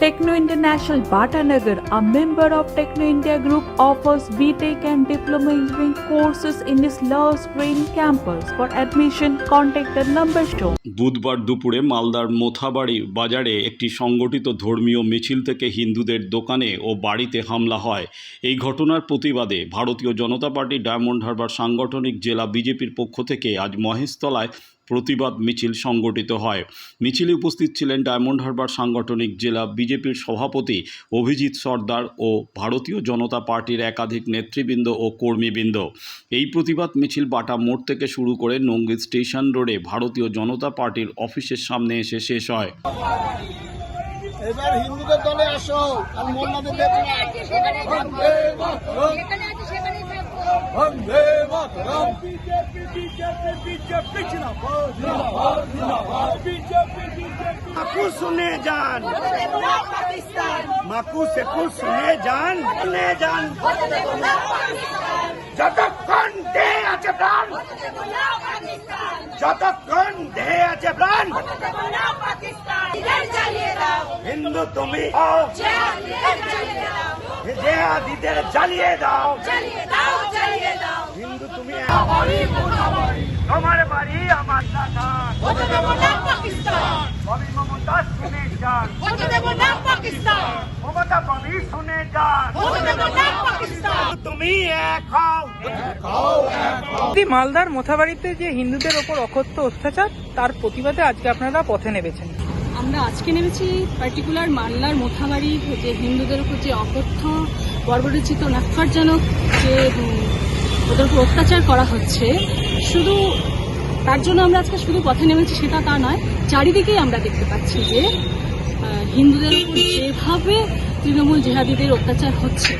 Techno International Bhatanagar, a member of Techno India Group, offers BTEC and Diploma Engineering courses in its Love Green campus. For admission, contact the number shown. বুধবার দুপুরে মালদার মোথাবাড়ি বাজারে একটি সংগঠিত ধর্মীয় মিছিল থেকে হিন্দুদের দোকানে ও বাড়িতে হামলা হয় এই ঘটনার প্রতিবাদে ভারতীয় জনতা পার্টি ডায়মন্ড হারবার সাংগঠনিক জেলা বিজেপির পক্ষ থেকে আজ মহেশতলায় প্রতিবাদ মিছিল সংগঠিত হয়। মিছিলে উপস্থিত ছিলেন ডায়মন্ড হারবার সাংগঠনিক জেলা বিজেপির সভাপতি অভিজিৎ সর্দার ও ভারতীয় জনতা পার্টির একাধিক নেতৃবৃন্দ ও কর্মীবৃন্দ। এই প্রতিবাদ মিছিল বাটা মোড় থেকে শুরু করে নঙ্গি স্টেশন রোডে ভারতীয় জনতা পার্টির অফিসের সামনে এসে শেষ হয়। এবার হিন্দুদের দলে আসো আর মোল্লাদের দেখো না। বন্দে মাতরম, যেখানে আছে সেখানেই থাকবো Vande Mataram. BJP, BJP, BJP, জিন্দাবাদ, জিন্দাবাদ, জিন্দাবাদ। BJP, BJP. মাকু শুনে যান মাকু সেকু শুনে যান শুনে যান যতক্ষণ দেহে আছে প্রাণ যতক্ষণ দেহে আছে প্রাণ হিন্দু তুমি হও জেহাদিদের জ্বালিয়ে দাও হিন্দু তুমি তোমার বাড়ি আমার দাদা মমতা শুনে যান। মমতা ববি শুনে যান। তুমি এক হও। দি মালদার মোথাবাড়িতে যে হিন্দুদের ওপর অকথ্য অত্যাচার তার প্রতিবাদে আজকে আপনারা পথে নেমেছেন। আমরা আজকে নেমেছি পার্টিকুলার মালদার মোথাবাড়ি যে হিন্দুদের উপর যে অকথ্য বর্বরচিত নাক্কারজনক যে ওদের উপর অত্যাচার করা হচ্ছে। শুধু তার জন্য আমরা আজকে শুধু পথে নেমেছি সেটা তা নয়, চারিদিকেই আমরা দেখতে পাচ্ছি যে হিন্দুদের উপর যেভাবে তৃণমূল জেহাদিদের অত্যাচার হচ্ছে,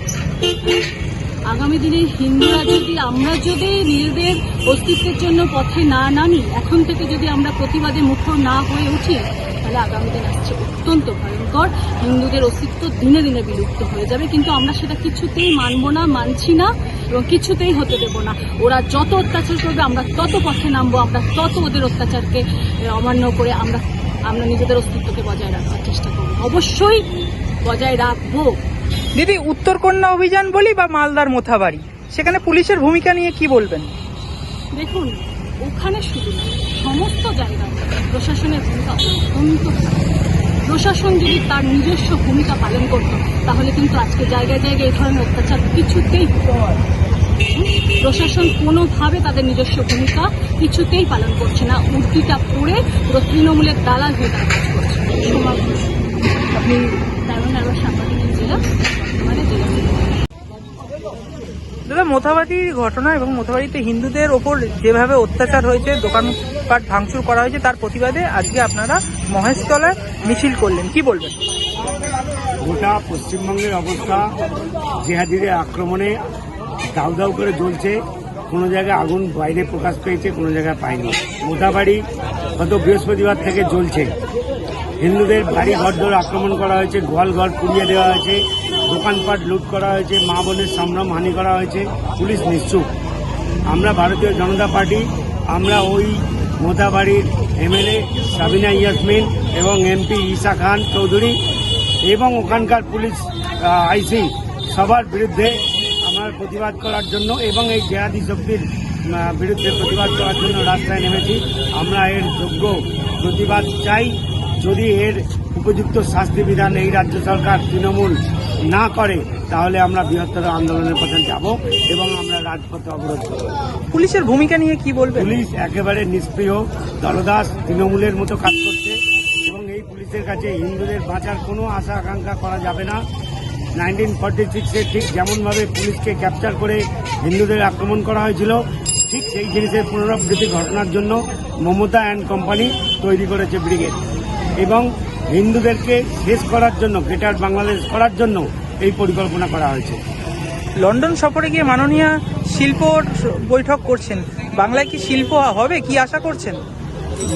আগামী দিনে হিন্দুরা যদি, আমরা যদি নিজেদের অস্তিত্বের জন্য পথে না নামি, এখন থেকে যদি আমরা প্রতিবাদে মুখর না হয়ে উঠি, তাহলে আগামী দিন আসছে অত্যন্ত ভয়ঙ্কর। হিন্দুদের অস্তিত্ব দিনে দিনে বিলুপ্ত হয়ে যাবে কিন্তু আমরা সেটা কিছুতেই মানব না মানছি না এবং কিছুতেই হতে দেব না। ওরা যত অত্যাচার করবে আমরা তত পথে নামবো আমরা তত ওদের অত্যাচারকে অমান্য করে আমরা আমরা নিজেদের অস্তিত্বকে বজায় রাখার চেষ্টা করব। অবশ্যই বজায় রাখব। দিদি উত্তরকন্যা অভিযান বলি বা মালদার মোথাবাড়ি? সেখানে পুলিশের ভূমিকা নিয়ে কি বলবেন? দেখুন ওখানে শুধু সমস্ত জায়গায় প্রশাসনের ভূমিকা অত্যন্ত। প্রশাসন যদি তার নিজস্ব ভূমিকা পালন করত, তাহলে কিন্তু আজকে জায়গায় জায়গায় এই ধরনের অত্যাচার কিছুতেই? প্রশাসন কোনোভাবে তাদের নিজস্ব ভূমিকা কিছুতেই পালন করছে না। উর্দিটা পড়ে পুরো তৃণমূলের দালাল হয়ে তারা কাজ করছে। আপনি তেমন আরও সাংবাদিক জেলা? দাদা মোথাবাড়ির ঘটনা এবং মোথাবাড়িতে হিন্দুদের ওপর যেভাবে অত্যাচার হয়েছে, দোকানপাট ভাঙচুর করা হয়েছে, তার প্রতিবাদে আজকে আপনারা মহেশতলায় মিছিল করলেন। কি বলবেন? গোটা পশ্চিমবঙ্গের অবস্থা জেহাদিদের আক্রমণে দাউ দাউ করে জ্বলছে। কোনো জায়গায় আগুন বাইরে প্রকাশ পেয়েছে, কোনো জায়গায় পায়নি। মোটাবাড়ি গত বৃহস্পতিবার থেকে জ্বলছে। হিন্দুদের বাড়ি ঘরদোর আক্রমণ করা হয়েছে, গোয়াল ঘর পুড়িয়ে দেওয়া হয়েছে, দোকানপাট লুট করা হয়েছে, মা বোনের সম্ভ্রম হানি করা হয়েছে, পুলিশ নিশ্চুপ। আমরা ভারতীয় জনতা পার্টি, আমরা ওই মোতাবাড়ির এমএলএ সাবিনা ইয়াসমিন এবং এমপি ঈসা খান চৌধুরী এবং ওখানকার পুলিশ আইসি সবার বিরুদ্ধে প্রতিবাদ করার জন্য এবং এই জেহাদি শক্তির বিরুদ্ধে প্রতিবাদ করার জন্য রাস্তায় নেমেছি। আমরা এর যোগ্য প্রতিবাদ চাই। যদি এর উপযুক্ত শাস্তি বিধান এই রাজ্য সরকার তৃণমূল না করে তাহলে আমরা বৃহত্তর আন্দোলনের পথে যাব এবং আমরা রাজপথে অবরোধ করব। পুলিশের ভূমিকা নিয়ে কি বলবে পুলিশ একেবারে নিষ্ক্রিয় দলদাস তৃণমূলের মতো কাজ করছে এবং এই পুলিশের কাছে হিন্দুদের বাঁচার কোনো আশা আকাঙ্ক্ষা করা যাবে না। নাইনটিন ফর্টি সিক্সে ঠিক যেমনভাবে পুলিশকে ক্যাপচার করে হিন্দুদের আক্রমণ করা হয়েছিল ঠিক সেই জিনিসের পুনরাবৃত্তি ঘটনার জন্য মমতা অ্যান্ড কোম্পানি তৈরি করেছে ব্রিগেড। এবং হিন্দুদেরকে শেষ করার জন্য গ্রেটার বাংলাদেশ করার জন্য এই পরিকল্পনা করা হয়েছে। লন্ডন সফরে গিয়ে মাননীয় শিল্প বৈঠক করছেন। বাংলায় কি শিল্প হবে কি আশা করছেন?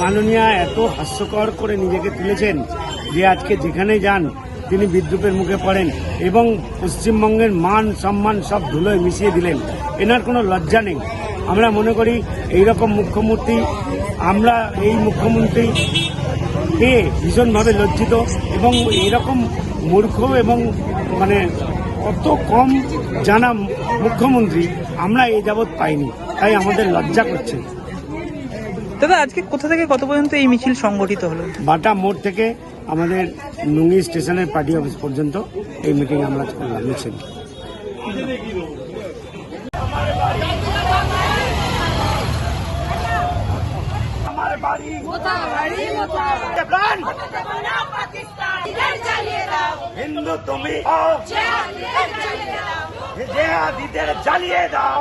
মাননীয়া এত হাস্যকর করে নিজেকে তুলেছেন যে আজকে যেখানে যান তিনি বিদ্রুপের মুখে পড়েন এবং পশ্চিমবঙ্গের মান, সম্মান সব ধুলোয় মিশিয়ে দিলেন। এনার কোনো লজ্জা নেই। আমরা মনে করি এইরকম মুখ্যমন্ত্রী আমরা এই মুখ্যমন্ত্রী পেয়ে ভীষণভাবে লজ্জিত এবং এরকম মূর্খ এবং মানে অত কম জানা মুখ্যমন্ত্রী আমরা এ যাবৎ পাইনি। তাই আমাদের লজ্জা করছে। দাদা আজকে কোথা থেকে কত পর্যন্ত এই মিছিল সংগঠিত হলো? বাটা মোড় থেকে আমাদের নুঙ্গি স্টেশনের পার্টি অফিস পর্যন্ত এই মিটিং আমরা করলাম মিছিল। হিন্দু তুমি জেহাদিদের জ্বালিয়ে দাও।